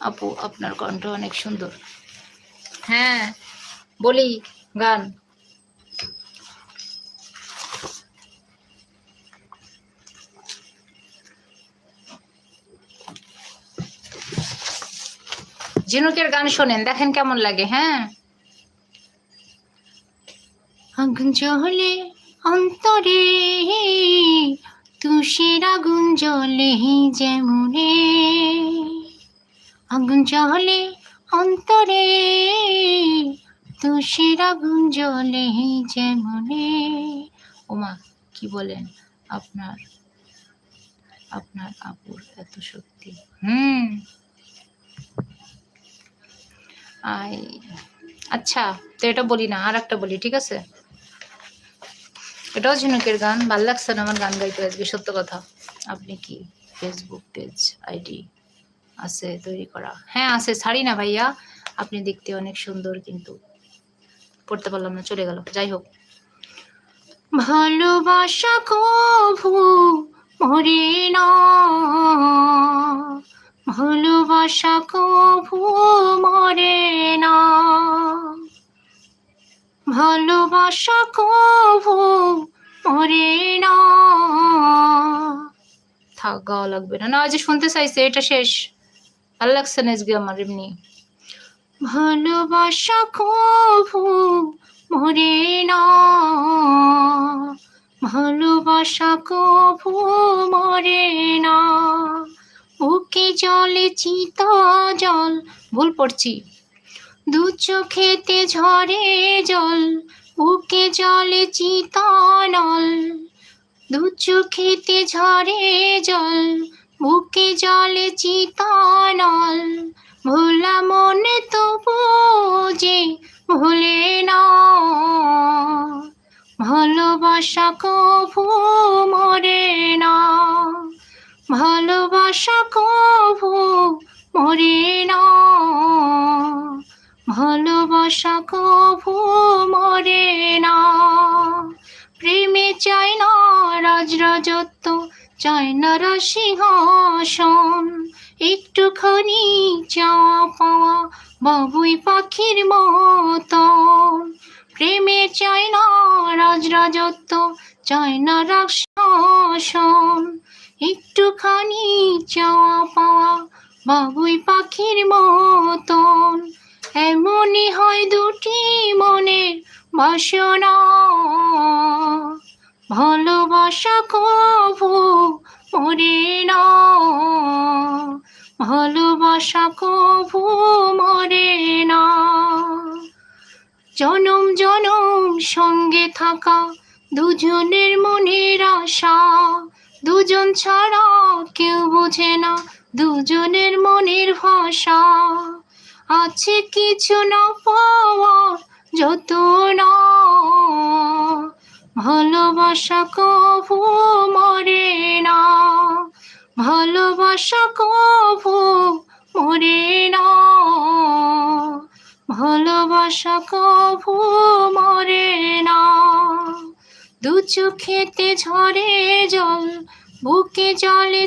আপু, আপনার কণ্ঠ অনেক সুন্দর। হ্যাঁ বলি, গান। ঝিনুকের গান শোনেন, দেখেন কেমন লাগে হ্যাঁ? আগুন জ্বলে অন্তরে, তুষের আগুন জ্বলে যেমনে। আগুন জ্বলে অন্তরে তুষের আগুন জ্বলে যেমনে। ওমা কি বলেন আপনার আপনার আপুর এত শক্তি হুম। আই আচ্ছা তো এটা বলি না, আর একটা বলি, ঠিক আছে? এটাও ঝিনুকের গান, ভালো লাগছে না আমার গান গাইতে আজকে, সত্য কথা। আপনি কি ফেসবুক পেজ আইডি আছে, তৈরি করা। হ্যাঁ আছে, ছাড়ি না ভাইয়া। আপনি দেখতে অনেক সুন্দর কিন্তু। পড়তে পারলাম না, চলে গেল। যাই হোক। ভালোবাসা কভু মরে না। ভালোবাসা কভু মরে না। ভালোবাসা কভু মরে না। থাক গাওয়া লাগবে না। না যে শুনতে চাইছে, এটা শেষ। ভালো লাগছে না আজকে আমার এমনি ভালোবাসা কভু মরে না। ভালোবাসা কভু মরে না। বুকে জলে, চিতা জল, ভুল পড়ছি। দু চোখেতে ঝরে জল, বুকে জলে চিতানল দু চোখেতে ঝরে জল বুকে জলে চিতানল ভোলা মনে তবু যে ভুলে না। ভালোবাসা কভু মরে না, ভালোবাসা কভু মরে না। ভালোবাসা কভু মরে না। প্রেমে চাই না রাজরাজত্ব চায় সিংহাসন, একটুখানি চাওয়া পাওয়া বাবুই পাখির মতন। প্রেমে চায় না রাজরাজত্ব চায় না রাক্ষসন একটুখানি চাওয়া পাওয়া বাবুই পাখির মতন। এমনই হয় দুটি মনের বাসনা। ভালোবাসা কভু মরে না ভালোবাসা কভু মরে না জনম জনম সঙ্গে থাকা দুজনের মনের আশা। দুজন ছাড়া কেউ বোঝে না দুজনের মনের ভাষা। আছে কিছু না পাওয়া যত না। ভালোবাসা কভু মরে না। ভালোবাসা কভু মরে না। দু চোখেতে ঝরে জল বুকে জলে